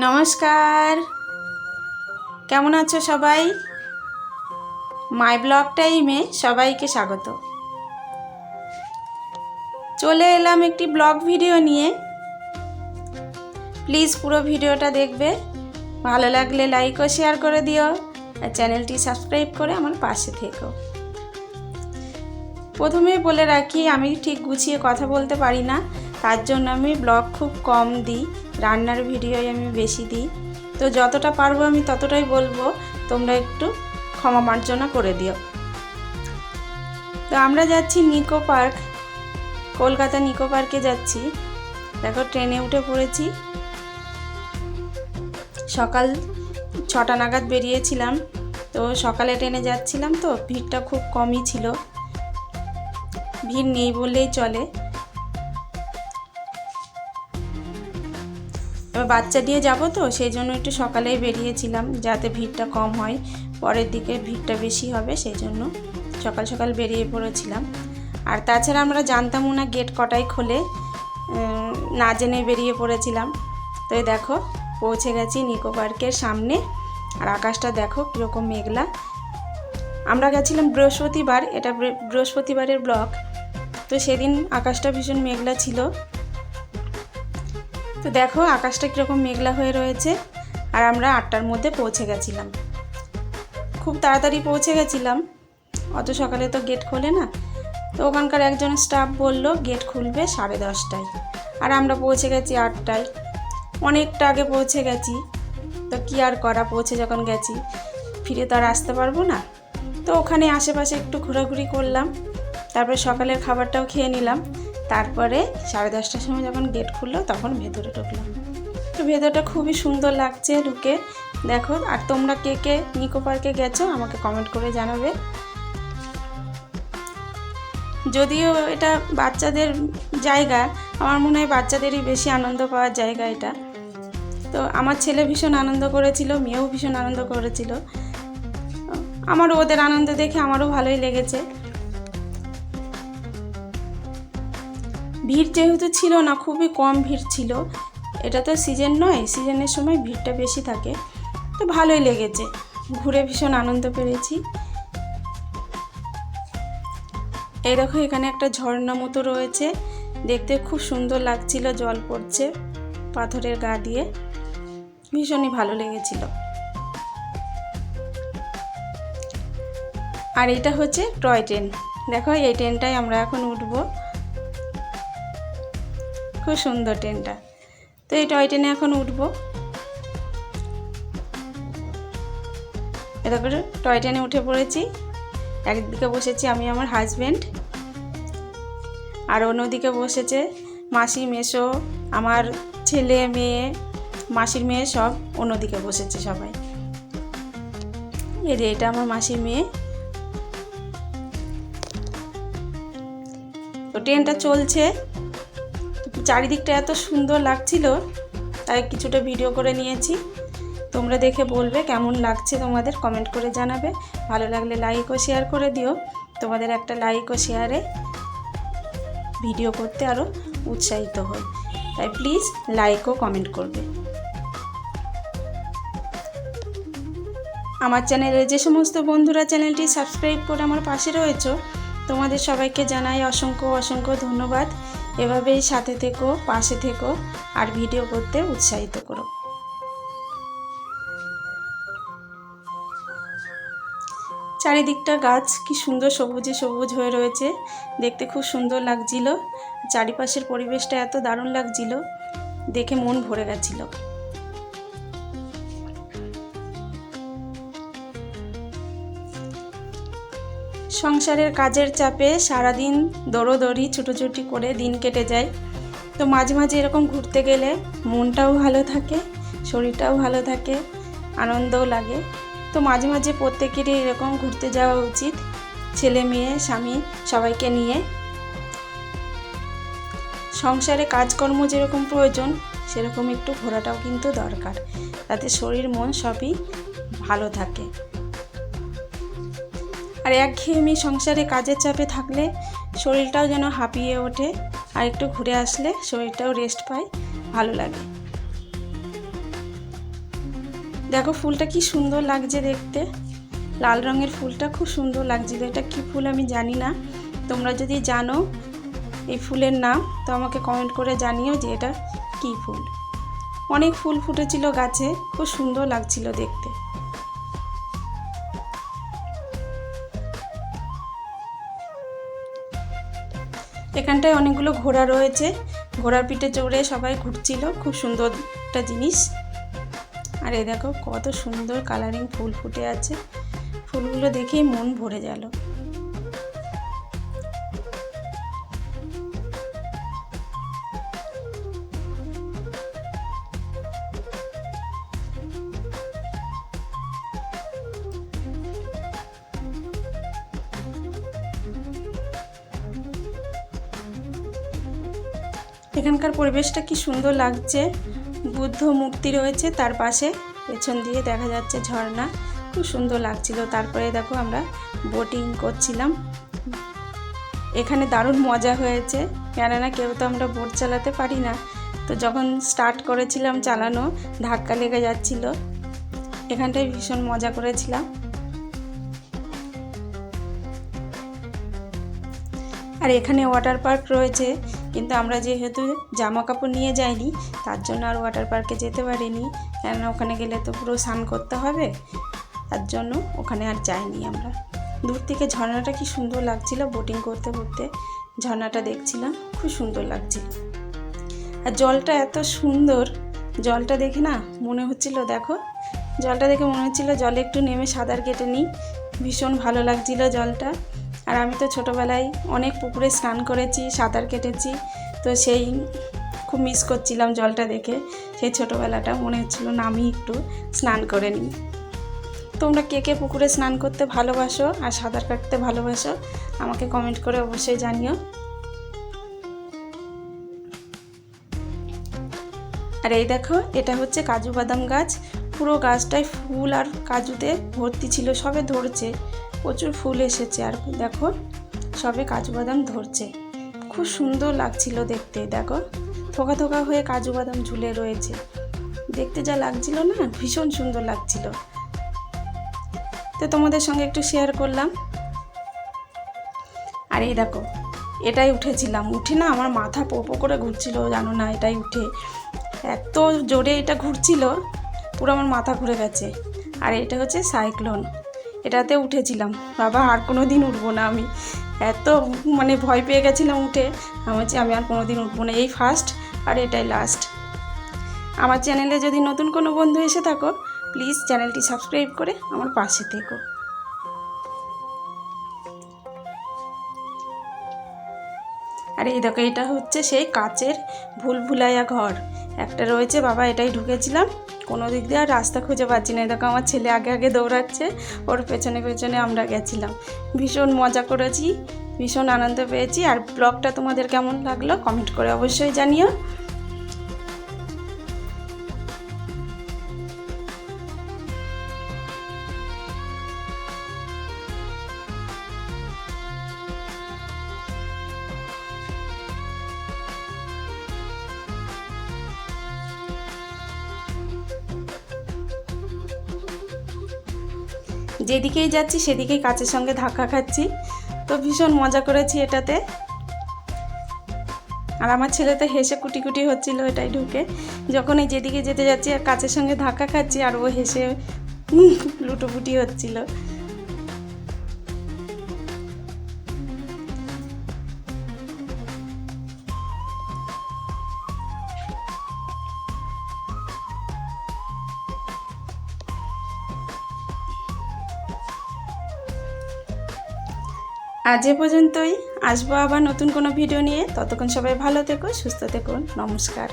নমস্কার। কেমন আছো সবাই? মাই ব্লগ টাইমে সবাইকে স্বাগত। চলে এলাম একটি ব্লগ ভিডিও নিয়ে। প্লিজ পুরো ভিডিওটা দেখবে। ভালো লাগলে লাইক ও শেয়ার করে দিও আর চ্যানেলটি সাবস্ক্রাইব করে আমার পাশে থেকো। প্রথমে বলে রাখি, আমি ঠিক গুছিয়ে কথা বলতে পারি না। তার জন্য আমি ব্লগ খুব কম দিই, রান্নার ভিডিওই আমি বেশি দিই। তো যতটা পারব আমি ততটাই বলব, তোমরা একটু ক্ষমা মার্জনা করে দিও। তো আমরা যাচ্ছি নিকো পার্ক, কলকাতা নিকো পার্কে যাচ্ছি। দেখো ট্রেনে উঠে পড়েছি। সকাল ছটা নাগাদ বেরিয়েছিলাম, তো সকালে ট্রেনে যাচ্ছিলাম তো, ভিড়টা খুব কমই ছিল। ভিড় নেই বললেই চলে। এবার বাচ্চা দিয়ে যাব তো, সেই জন্য একটু সকালেই বেরিয়েছিলাম যাতে ভিড়টা কম হয়। পরের দিকে ভিড়টা বেশি হবে, সেই জন্য সকাল সকাল বেরিয়ে পড়েছিলাম। আর তাছাড়া আমরা জানতামও না গেট কটায় খোলে না জেনে বেরিয়ে পড়েছিলাম। তো দেখো, পৌঁছে গেছি নিকো পার্কের সামনে। আর আকাশটা দেখো কীরকম মেঘলা। আমরা গেছিলাম বৃহস্পতিবার, এটা বৃহস্পতিবারের ব্লক। তো সেদিন আকাশটা ভীষণ মেঘলা ছিল। তো দেখো, আকাশটা কীরকম মেঘলা হয়ে রয়েছে আর আমরা আটটার মধ্যে পৌঁছে গেছিলাম। খুব তাড়াতাড়ি পৌঁছে গেছিলাম, অত সকালে তো গেট খোলে না। তো ওখানকার একজন স্টাফ বলল, গেট খুলবে সাড়ে দশটায়। আর আমরা পৌঁছে গেছি আটটায়। অনেকটা আগে পৌঁছে গেছি। তো কী আর করা, পৌঁছে যখন গেছি, ফিরে তো আর আসতে পারব না। তো ওখানে আশেপাশে একটু ঘোরাঘুরি করলাম, তারপরে সকালের খাবারটাও খেয়ে নিলাম। তারপরে সাড়ে দশটার সময় যখন গেট খুললো, তখন ভেতরে ঢুকলাম। তো ভেতরটা খুবই সুন্দর লাগছে ঢুকে দেখো, আর তোমরা কে কে নিকো পার্কে গেছো, আমাকে কমেন্ট করে জানাবে। যদিও এটা বাচ্চাদের জায়গা, আমার মনে হয় বাচ্চাদেরই বেশি আনন্দ পাওয়ার জায়গা এটা। তো আমার ছেলে ভীষণ আনন্দ করেছিল, মেয়েও ভীষণ আনন্দ করেছিল। আমারও ওদের আনন্দ দেখে আমারও ভালোই লেগেছে। ভিড় যেহেতু ছিল না, খুবই কম ভিড় ছিল। এটা তো সিজন নয় সিজনের সময় ভিড়টা বেশি থাকে। তো ভালোই লেগেছে। ঘুরে ভীষণ আনন্দ পেরেছি এই দেখো, এখানে একটা ঝর্ণা মতো রয়েছে। দেখতে খুব সুন্দর লাগছিল, জল পড়ছে পাথরের গা দিয়ে। ভীষণই ভালো লেগেছিল। আর এটা হচ্ছে টয় ট্রেন। দেখো, এই ট্রেনটাই আমরা এখন উঠবো। খুব সুন্দর ট্রেনটা। তো এই টয় ট্রেনে এখন উঠবো। এটা করে টয় ট্রেনে উঠে পড়েছি। একদিকে বসেছি আমি আমার হাজব্যান্ড আর অন্যদিকে বসেছে মাসি মেশো আমার ছেলে, মেয়ে, মাসির মেয়ে সব অন্যদিকে বসেছে সবাই। এই যে এটা আমার মাসির মেয়ে। তো ট্রেনটা চলছে। চারিদিকটা এত সুন্দর লাগছিল, তাই কিছুটা ভিডিও করে নিয়েছি। তোমরা দেখে বলবে কেমন লাগছে তোমাদের কমেন্ট করে জানাবে। ভালো লাগলে লাইক ও শেয়ার করে দিও। তোমাদের একটা লাইক ও শেয়ারে ভিডিও করতে আরও উৎসাহিত হই। তাই প্লিজ লাইক ও কমেন্ট করবে। আমার চ্যানেলে যে সমস্ত বন্ধুরা চ্যানেলটি সাবস্ক্রাইব করে আমার পাশে রয়েছে, তোমাদের সবাইকে জানাই অসংখ্য অসংখ্য ধন্যবাদ। এভাবেই সাথে থেকো, পাশে থেকো, আর ভিডিও করতে উৎসাহিত করো। চারিদিকটা গাছ কি সুন্দর সবুজে সবুজ হয়ে রয়েছে। দেখতে খুব সুন্দর লাগছিল। চারিপাশের পরিবেশটা এত দারুণ লাগছিল। দেখে মন ভরে গেছিল। সংসারের কাজের চাপে সারাদিন দৌড়োদৌড়ি ছুটোছুটি করে দিন কেটে যায়। তো মাঝে মাঝে এরকম ঘুরতে গেলে মনটাও ভালো থাকে, শরীরটাও ভালো থাকে, আনন্দও লাগে। তো মাঝে মাঝে প্রত্যেকেরই এরকম ঘুরতে যাওয়া উচিত, ছেলে মেয়ে, স্বামী সবাইকে নিয়ে। সংসারে কাজকর্ম যেরকম প্রয়োজন, সেরকম একটু ঘোরাটাও কিন্তু দরকার। তাতে শরীর, মন সবই ভালো থাকে। আর একঘেয়েমি সংসারে কাজের চাপে থাকলে শরীরটাও যেন হাঁপিয়ে ওঠে আর একটু ঘুরে আসলে শরীরটাও রেস্ট পায়, ভালো লাগে। দেখো ফুলটা কি সুন্দর লাগছে দেখতে। লাল রঙের ফুলটা খুব সুন্দর লাগছিল। এটা কি ফুল আমি জানি না। তোমরা যদি জানো এই ফুলের নাম, তো আমাকে কমেন্ট করে জানিও যে এটা কি ফুল। অনেক ফুল ফুটেছিল গাছে, খুব সুন্দর লাগছিল দেখতে। এখানটায় অনেকগুলো ঘোড়া রয়েছে। ঘোড়ার পিঠে চড়ে সবাই ঘুরছিল। খুব সুন্দর একটা জিনিস। আর এ দেখো কত সুন্দর কালারিং ফুল ফুটে আছে। ফুলগুলো দেখেই মন ভরে গেল। এখানকার পরিবেশটা কি সুন্দর লাগছে। বুদ্ধ মূর্তি রয়েছে তার পাশে, পেছন দিয়ে দেখা যাচ্ছে ঝর্ণা। খুব সুন্দর লাগছিল। তারপরে দেখো আমরা বোটিং করছিলাম। এখানে দারুণ মজা হয়েছে। কেননা কেউ তো আমরা বোট চালাতে পারি না। তো যখন স্টার্ট করেছিলাম চালানো, ধাক্কা লেগে যাচ্ছিল। এখানটায় ভীষণ মজা করেছিলাম। আর এখানে ওয়াটার পার্ক রয়েছে। কিন্তু আমরা যেহেতু জামা কাপড় নিয়ে যাইনি, তার জন্য আর ওয়াটার পার্কে যেতে পারিনি। কেননা ওখানে গেলে তো পুরো স্নান করতে হবে, তার জন্য ওখানে আর যাইনি আমরা। দূর থেকে ঝর্ণাটা কি সুন্দর লাগছিল বোটিং করতে করতে? ঝর্ণাটা দেখছিলাম, খুব সুন্দর লাগছিল। আর জলটা এত সুন্দর, জলটা দেখে না মনে হচ্ছিল, দেখো, জলটা দেখে মনে হচ্ছিল জলে একটু নেমে সাঁতার কেটে নিই। ভীষণ ভালো লাগছিল জলটা। আর আমি তো ছোটোবেলায় অনেক পুকুরে স্নান করেছি, সাঁতার কেটেছি, তো সেই খুব মিস করছিলাম জলটা দেখে। সেই ছোটোবেলাটা মনে হচ্ছিল না, আমি একটু স্নান করে নিই। তোমরা কে কে পুকুরে স্নান করতে ভালোবাসো আর সাঁতার কাটতে ভালোবাসো, আমাকে কমেন্ট করে অবশ্যই জানিও। আর এই দেখো, এটা হচ্ছে কাজু বাদাম গাছ। পুরো গাছটায় ফুল আর কাজুতে ভর্তি ছিল, সবে ধরছে। প্রচুর ফুল এসেছে আর দেখো, সবে কাজু বাদাম ধরছে। খুব সুন্দর লাগছিল দেখতে, দেখো, থোকা থোকা হয়ে কাজু বাদাম ঝুলে রয়েছে। দেখতে যা লাগছিল না, ভীষণ সুন্দর লাগছিল। তো তোমাদের সঙ্গে একটু শেয়ার করলাম। আর এই দেখো, এটাই উঠেছিলাম। উঠে না আমার মাথা পোপো করে ঘুরছিল, জানো না, এটাই উঠে। এত জোরে এটা ঘুরছিল, পুরো আমার মাথা ঘুরে গেছে। আর এটা হচ্ছে সাইক্লোন। এটাতে উঠেছিলাম। বাবা, আর কোনো দিন উঠবো না আমি। এত মানে ভয় পেয়ে গেছিলাম উঠে। আমি বলছি, আমি আর কোনো দিন উঠবো না। এই ফার্স্ট আর এটাই লাস্ট আমার চ্যানেলে যদি নতুন কোনো বন্ধু এসে থাকো প্লিজ চ্যানেলটি সাবস্ক্রাইব করে আমার পাশে থেকো। আর এই দেখো, এটা হচ্ছে সেই কাচের ভুল ভুলাইয়া ঘর। একটা রয়েছে, বাবা এটাই ঢুকেছিলাম। কোনো দিক দিয়ে আর রাস্তা খুঁজে পাচ্ছি না। দেখো, আমার ছেলে আগে আগে দৌড়াচ্ছে, ওর পেছনে পেছনে আমরা গেছিলাম। ভীষণ মজা করেছি, ভীষণ আনন্দ পেয়েছি। আর ব্লগটা তোমাদের কেমন লাগল, কমেন্ট করে অবশ্যই জানিও। যেদিকেই যাচ্ছি সেদিকেই কাচের সঙ্গে ধাক্কা খাচ্ছি। তো ভীষণ মজা করেছি এটাতে। আর আমার ছেলে তো হেসে কুটি কুটি হচ্ছিল এটাই ঢুকে। যখন এই যেদিকে যেতে যাচ্ছি আর কাচের সঙ্গে ধাক্কা খাচ্ছি আর ও হেসে লুটোপুটি হচ্ছিল। আজ এ পর্যন্তই। আসব আবার নতুন কোনো ভিডিও নিয়ে। ততক্ষণ সবাই ভালো থেকো, সুস্থ থেকো। নমস্কার।